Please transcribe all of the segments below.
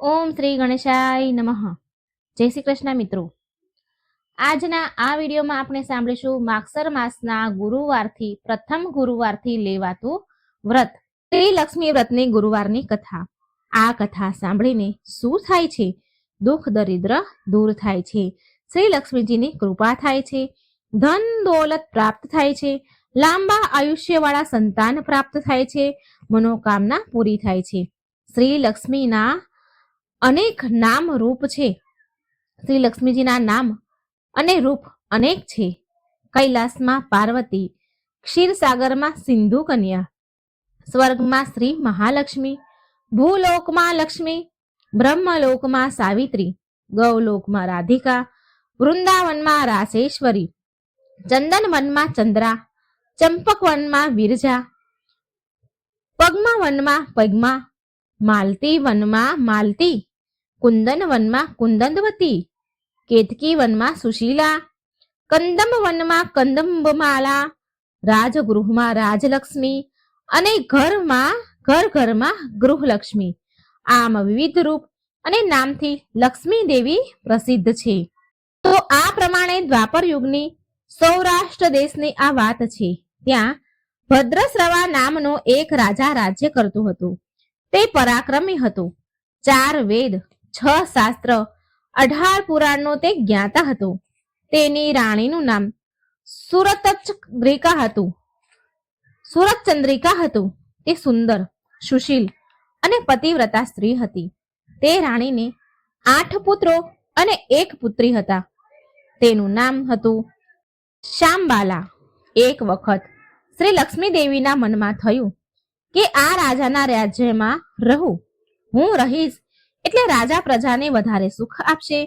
ઓમ શ્રી ગણેશાય નમઃ. જય શ્રી કૃષ્ણ મિત્રો. આજના આ વિડીયોમાં આપણે સાંભળીશું માગસર માસના ગુરુવારથી, પ્રથમ ગુરુવારથી લેવાતું વ્રત શ્રી લક્ષ્મી વ્રતની ગુરુવારની કથા. આ કથા સાંભળીને શું થાય છે? દુઃખ, દરિદ્ર દૂર થાય છે. શ્રી લક્ષ્મીજીની કૃપા થાય છે. ધન દોલત પ્રાપ્ત થાય છે. લાંબા આયુષ્યવાળા સંતાન પ્રાપ્ત થાય છે. મનોકામના પૂરી થાય છે. શ્રી લક્ષ્મીના અનેક નામ રૂપ છે. શ્રી લક્ષ્મીજીના નામ અને રૂપ અનેક છે. કૈલાસમાં પાર્વતી, ક્ષીરસાગરમાં સિંધુ કન્યા, સ્વર્ગમાં શ્રી મહાલક્ષ્મી, ભૂલોકમાં લક્ષ્મી, બ્રહ્મલોકમાં સાવિત્રી, ગૌલોકમાં રાધિકા, વૃંદાવનમાં રાસેશ્વરી, ચંદનવનમાં ચંદ્રા, ચંપકવનમાં વિરજા પગમાવનમાં પગમા માલતી વનમાં માલતી, કુંદન વનમાં કુંદંદવતી કેતકી વનમાં સુશીલા, કંદમ વનમાં કંદંબમાલા રાજગૃહમાં રાજલક્ષ્મી અને ઘરમાં, ઘર ઘરમાં ગૃહલક્ષ્મી. આમ વિવિધ રૂપ અને નામથી લક્ષ્મી દેવી પ્રસિદ્ધ છે. તો આ પ્રમાણે દ્વાપર યુગની સૌરાષ્ટ્ર દેશની આ વાત છે. ત્યાં ભદ્રશ્રવા નામનો એક રાજા રાજ્ય કરતો હતો. તે પરાક્રમી હતો. ચાર વેદ, છ શાસ્ત્ર, અઢાર પુરાણનો તે જ્ઞાતા હતો. તેની રાણીનું નામ સુરતચંદ્રિકા હતું. સુરતચંદ્રિકા હતું. તે સુંદર, સુશીલ અને પતિવ્રતા સ્ત્રી હતી. તે રાણીને આઠ પુત્રો અને એક પુત્રી હતા. તેનું નામ હતું શ્યામબાલા એક વખત શ્રી લક્ષ્મી દેવીના મનમાં થયું કે આ રાજાના રાજ્યમાં રહું. હું રહીશ એટલે રાજા પ્રજાને વધારે સુખ આપશે.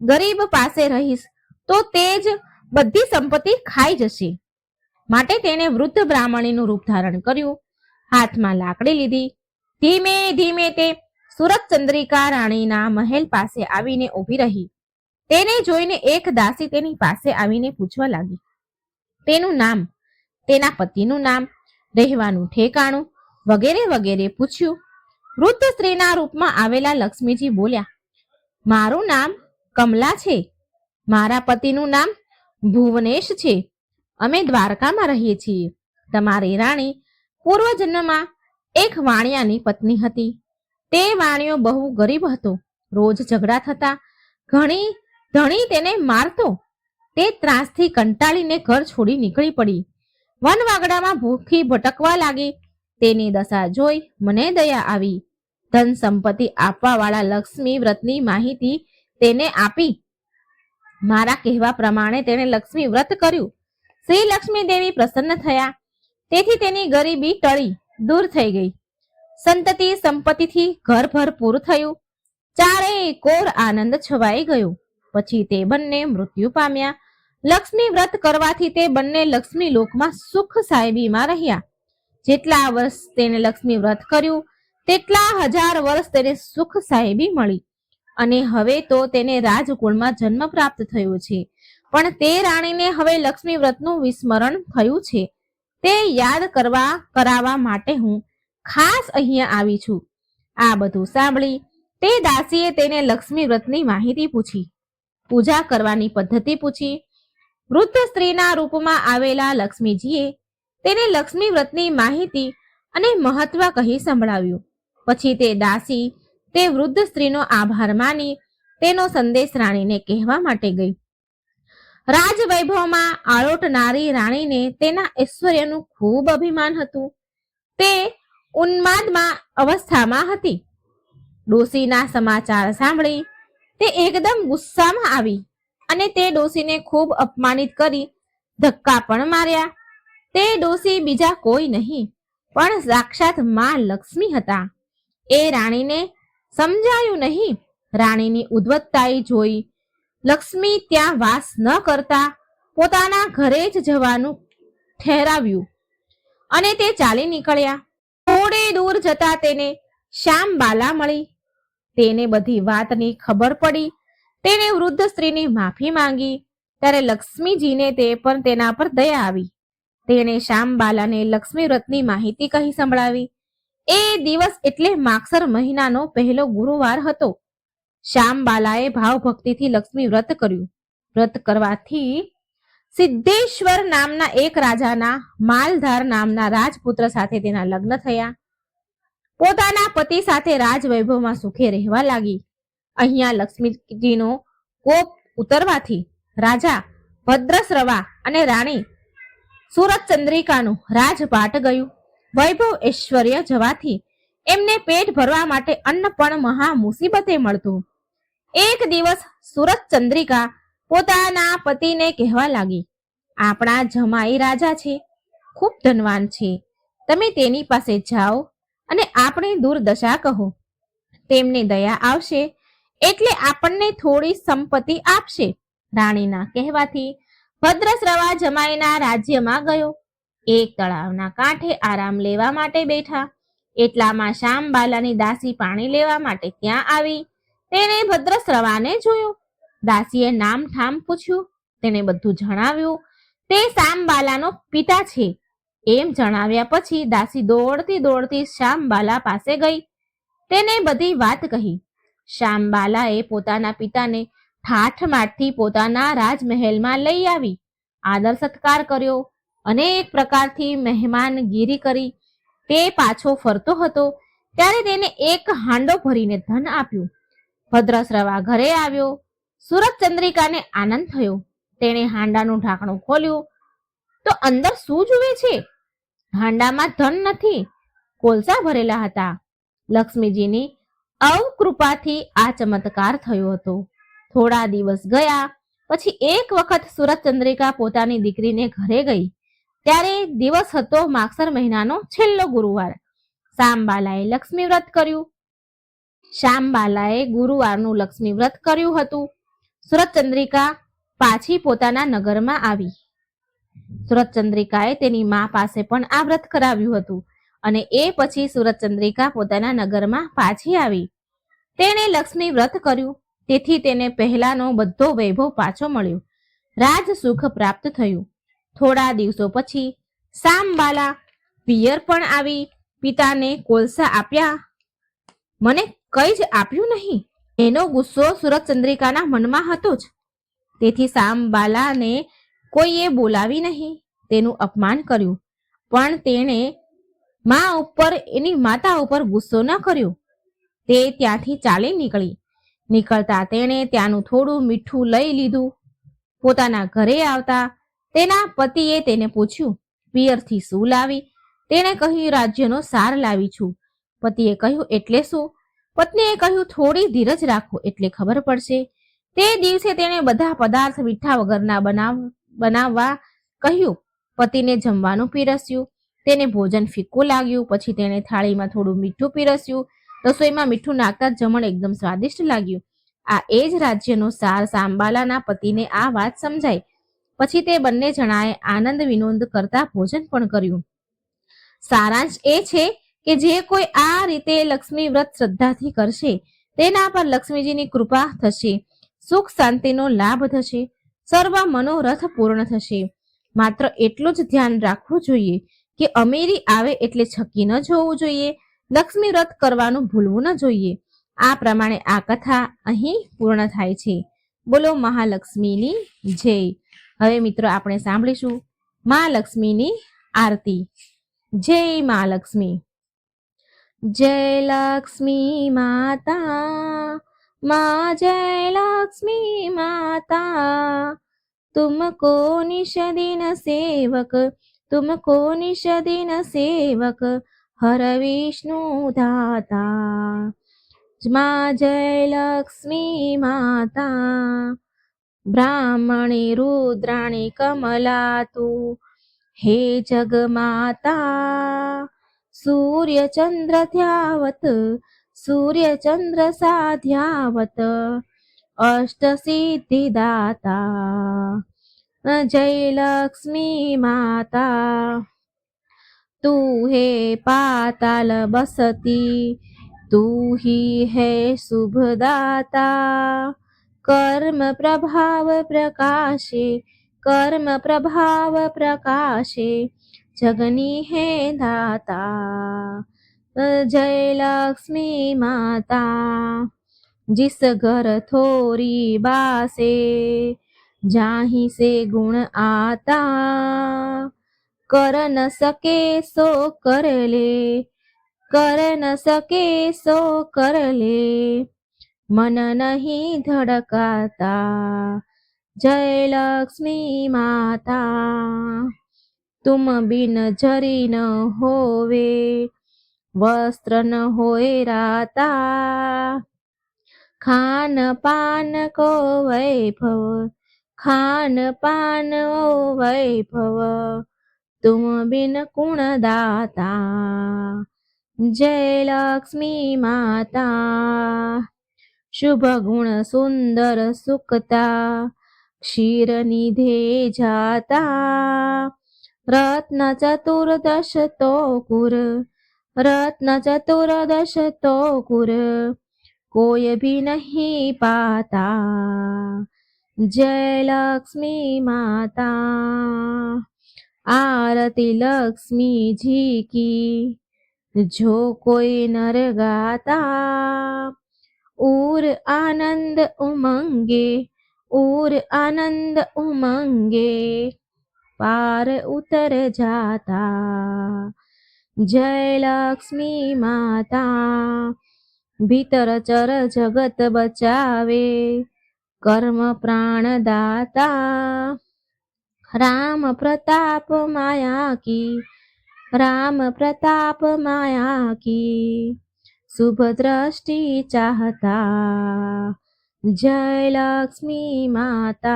ગરીબ પાસે રહીશ તો તે જ બધી સંપત્તિ ખાઈ જશે. માટે તેણે વૃદ્ધ બ્રાહ્મણીનું રૂપ ધારણ કર્યું. હાથમાં લાકડી લીધી. ધીમે ધીમે તે સુરત ચંદ્રિકા રાણીના મહેલ પાસે આવીને ઊભી રહી. તેને જોઈને એક દાસી તેની પાસે આવીને પૂછવા લાગી. તેનું નામ, તેના પતિનું નામ, રહેવાનું ઠેકાણું વગેરે વગેરે પૂછ્યું. વૃદ્ધ સ્ત્રીના રૂપમાં આવેલા લક્ષ્મીજી બોલ્યા, મારું નામ કમલા છે. મારા પતિનું નામ ભુવનેશ છે. અમે દ્વારકામાં રહીએ છીએ. તમારી રાણી પૂર્વજન્મમાં એક વાણિયાની પત્ની હતી. તે વાણિયો બહુ ગરીબ હતો. રોજ ઝઘડા થતા ઘણી ધણી તેને મારતો. તે ત્રાસથી કંટાળીને ઘર છોડી નીકળી પડી. વનવાગડામાં ભૂખી ભટકવા લાગી. તેની દશા જોઈ મને દયા આવી. ધન સંપત્તિ આપવાવાળા લક્ષ્મી વ્રતની માહિતી તેને આપી. મારા કહેવા પ્રમાણે તેણે લક્ષ્મી વ્રત કર્યું. શ્રી લક્ષ્મી દેવી પ્રસન્ન થયા. તેથી તેની ગરીબી ટળી, દૂર થઈ ગઈ. સંતતિ સંપત્તિથી ઘર ભરપૂર થયું. ચારેય કોર આનંદ છવાઈ ગયો. પછી તે બંને મૃત્યુ પામ્યા. લક્ષ્મી વ્રત કરવાથી તે બંને લક્ષ્મી લોકમાં સુખ સાહેબીમાં રહ્યા. જેટલા વર્ષ તેને લક્ષ્મી વ્રત કર્યું, તેટલા હજાર વર્ષ તેને સુખ સાહેબી મળી. અને હવે તો તેને રાજકુળમાં જન્મ પ્રાપ્ત થયો છે. પણ તે રાણીને હવે લક્ષ્મી વ્રતનું વિસ્મરણ થયું છે. તે યાદ કરવા, કરાવવા માટે હું ખાસ અહીંયા આવી છું. આ બધું સાંભળી તે દાસીએ તેને લક્ષ્મી વ્રતની માહિતી પૂછી. પૂજા કરવાની પદ્ધતિ પૂછી. વૃદ્ધ સ્ત્રીના રૂપમાં આવેલા લક્ષ્મીજીએ તેને લક્ષ્મી વ્રતની માહિતી અને મહત્વ કહી સંભળાવ્યું. પછી તે દાસી, તે વૃદ્ધ સ્ત્રીનો આભાર માની તેનો સંદેશ રાણીને કહેવા માટે ગઈ. રાજવૈભવમાં આળોટનારી રાણીને તેના ઐશ્વર્યનું ખૂબ અભિમાન હતું. તે ઉન્માદમાં અવસ્થામાં હતી. ડોસીના સમાચાર સાંભળી તે એકદમ ગુસ્સામાં આવી અને તે ડોસીને ખૂબ અપમાનિત કરી ધક્કા પણ માર્યા. તે ડોસી બીજા કોઈ નહીં, પણ સાક્ષાતમાં લક્ષ્મી હતા. એ રાણીને સમજાયું નહીં, રાણીની ઉદ્વત્તાઈ જોઈ. લક્ષ્મી ત્યાં વાસ ન કરતા પોતાના ઘરે જ જવાનું ઠેરાવ્યું અને તે ચાલી નીકળ્યા. થોડે દૂર જતા તેને શ્યામ બાલા મળી. તેને બધી વાતની ખબર પડી. તેને વૃદ્ધ સ્ત્રીની માફી માંગી. ત્યારે લક્ષ્મીજીને તે પણ તેના પર દયા આવી. તેણે શ્યામબાલાને લક્ષ્મી વ્રતની માહિતી કહી સંભળાવી. એ દિવસ એટલે માગસર મહિનાનો પહેલો ગુરુવાર હતો. શ્યામબાલાએ ભાવભક્તિથી લક્ષ્મી વ્રત કર્યું. વ્રત કરવાથી સિદ્ધેશ્વર નામના એક રાજાના, માલધાર નામના રાજપુત્ર સાથે તેના લગ્ન થયા. પોતાના પતિ સાથે રાજવૈભવમાં સુખે રહેવા લાગી. અહીંયા લક્ષ્મીજીનો કોપ ઉતરવાથી રાજા ભદ્રશ્રવા અને રાણી સુરત ચંદ્રિકાનું રાજપાટ ગયું. વૈભવ ઐશ્વર્ય જવાથી એમને પેટ ભરવા માટે અન્ન પણ મહા મુસીબતે મળતું. એક દિવસ સુરત ચંદ્રિકા પોતાના પતિને કહેવા લાગી, આપણા જમાઈ રાજા છે, ખૂબ ધનવાન છે. તમે તેની પાસે જાઓ અને આપણી દુર્દશા કહો. તેમને દયા આવશે એટલે આપણને થોડી સંપત્તિ આપશે. રાણીના કહેવાથી ભદ્રશ્રવા જમાઈના રાજ્યમાં ગયો. એક તળાવના કાંઠે આરામ લેવા માટે બેઠા. એટલામાં શ્યામબાલાની દાસી પાણી લેવા માટે ત્યાં આવી. તેણે ભદ્રશ્રવાને જોયો. દાસીએ નામ ઠામ પૂછ્યું. તેને બધું જણાવ્યું. તે શ્યામબાલાનો પિતા છે. એમ જણાવ્યા પછી દાસી દોડતી દોડતી શ્યામબાલા પાસે ગઈ. તેને બધી વાત કહી. શ્યામબાલાએ પોતાના પિતાને ઠાઠમાઠથી પોતાના રાજમહેલમાં લઈ આવી. આદર સત્કાર કર્યો. અનેક પ્રકારથી મહેમાનગીરી કરી. તે પાછો ફરતો હતો. ત્યારે તેને એક હાંડો ભરીને ધન આપ્યું. ભદ્રશ્રવા ઘરે આવ્યો. સુરત ચંદ્રિકાને આનંદ થયો. તેણે હાંડાનું ઢાંકણું ખોલ્યું. તો અંદર શું જુએ છે? હાંડામાં ધન નથી. કોલસા ભરેલા હતા. લક્ષ્મીજીની અવકૃપાથી આ ચમત્કાર થયો હતો. થોડા દિવસ ગયા, પછી એક વખત સુરત ચંદ્રિકા પોતાની દીકરીને ઘરે ગઈ. ત્યારે દિવસ હતો માગસર મહિનાનો છેલ્લો ગુરુવાર. શામબાલાએ લક્ષ્મી વ્રત કર્યું. શામબાલાએ ગુરુવારનું લક્ષ્મી વ્રત કર્યું હતું. સુરત ચંદ્રિકા પાછી પોતાના નગરમાં આવી. સુરત ચંદ્રિકાએ તેની મા પાસે પણ આ વ્રત કરાવ્યું હતું અને એ પછી સુરત ચંદ્રિકા પોતાના નગરમાં પાછી આવી. તેણે લક્ષ્મી વ્રત કર્યું. તેથી તેને પહેલાનો બધો વૈભવ પાછો મળ્યો. રાજ સુખ પ્રાપ્ત થયું. થોડા દિવસો પછી સામબાલા પિયર પણ આવી. પિતાને કોલસા આપ્યા. મને કઈ જ આપ્યું નહીં. એનો ગુસ્સો સુરતચંદ્રિકાના મનમાં હતો જ. તેથી સામબાલાને કોઈએ બોલાવી નહીં. તેનું અપમાન કર્યું. પણ તેણે મા ઉપર, એની માતા ઉપર ગુસ્સો ન કર્યો. તે ત્યાંથી ચાલી નીકળી. નીકળતા તેણે ત્યાંનું થોડું મીઠું લઈ લીધું. પોતાના ઘરે આવતા તેના પતિએ તેને પૂછ્યું, પિયરથી શું લાવી? તેણે કહ્યું, રાજ્યનો સાર લાવી છું. પતિએ કહ્યું, એટલે શું? પત્નીએ કહ્યું, થોડી ધીરજ રાખો એટલે ખબર પડશે. તે દિવસે તેણે બધા પદાર્થ મીઠા વગરના બનાવ, બનાવવા કહ્યું. પતિને જમવાનું પીરસ્યું. તેને ભોજન ફીક્કું લાગ્યું. પછી તેણે થાળીમાં થોડું મીઠું પીરસ્યું. રસોઈમાં મીઠું નાખતા જમણ એકદમ સ્વાદિષ્ટ લાગ્યું. આ એ જ રાજ્યનો સાર સાંબાલાના પતિને આ વાત સમજાઈ. પછી તે બંને જણાએ આનંદ વિનોદ કરતા ભોજન પણ કર્યું. સારાંશ એ છે કે જે કોઈ આ રીતે લક્ષ્મી વ્રત શ્રદ્ધાથી કરશે, તેના પર લક્ષ્મીજીની કૃપા થશે, સુખ શાંતિનો લાભ થશે, સર્વ મનોરથ પૂર્ણ થશે. માત્ર એટલું જ ધ્યાન રાખવું જોઈએ કે અમીરી આવે એટલે છકી ન જોવું જોઈએ લક્ષ્મી વ્રત કરવાનું ભૂલવું ન જોઈએ. આ પ્રમાણે આ કથા અહીં પૂર્ણ થાય છે. બોલો મહાલક્ષ્મીની જય. હવે મિત્રો આપણે સાંભળીશું મહાલક્ષ્મીની આરતી. જય મહાલક્ષ્મી. જય લક્ષ્મી માતા. મા જય લક્ષ્મી માતા. તુમકો નિષદિન સેવક. તુમ તુમકો નિષદિન સેવક. હર વિષ્ણુ દાતા, જમા જય લક્ષ્મી માતા, બ્રાહ્મણી રુદ્રાણી કમલા તું હે જગમાતા સૂર્યચંદ્ર ધ્યાવત સૂર્યચંદ્ર સાધ્યાવત અષ્ટસિદ્ધિદાતા જય લક્ષ્મી માતા. लक्ष्मी माता तू है पाताल बसती तू ही है शुभदाता कर्म प्रभाव प्रकाशे कर्म प्रभाव प्रकाशे जगनी है दाता जय लक्ष्मी माता जिस घर थोरी बासे जाही से गुण आता કર ન સકે સો કર લે. કર ન સકે સો કર લે. મન નહીં ધડકાતા. જય લક્ષ્મી માતા. તુમ બિન જરી ન હોવે. વસ્ત્ર ન હોય રાતા. ખાન પાન કો વૈભવ. ખાન પાન ઓ વૈભવ. तुम बिन कुण दाता? जय लक्ष्मी माता। शुभ गुण सुंदर सुखता क्षीर निधे जाता। रत्न चतुर्दश तो कुर रत्न चतुर्दश तो कुर कोई भी नहीं पाता। जय लक्ष्मी माता। આરતી લક્ષ્મીજી કી, જો કોઈ નર ગાતા, ઉર આનંદ ઉમંગે, ઉર આનંદ ઉમંગે, પાર ઉતર જાતા, જય લક્ષ્મી માતા, ભીતર ચર જગત બચાવે, કર્મ પ્રાણદાતા राम प्रताप माया की राम प्रताप माया की शुभ दृष्टि चाहता जय लक्ष्मी माता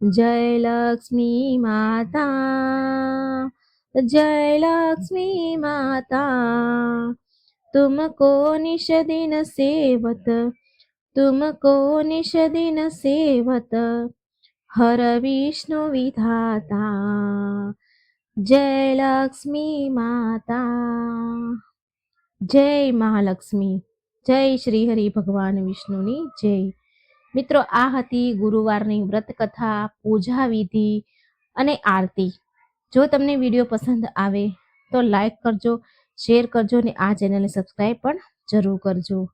जय लक्ष्मी माता जय लक्ष्मी माता तुमको निश दिन सेवत तुमको निश दिन सेवत હર વિષ્ણુ વિધાતા જય લક્ષ્મી માતા જય મહાલક્ષ્મી જય શ્રી હરિ ભગવાન વિષ્ણુની જય મિત્રો, આ હતી ગુરુવારની વ્રત કથા પૂજા વિધિ અને આરતી. જો તમને વીડિયો પસંદ આવે તો લાઈક કરજો, શેર કરજો અને આ ચેનલને સબસ્ક્રાઈબ પણ જરૂર કરજો.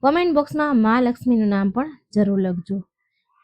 કોમેન્ટ બોક્સમાં મહાલક્ષ્મીનું નામ પણ જરૂર લખજો.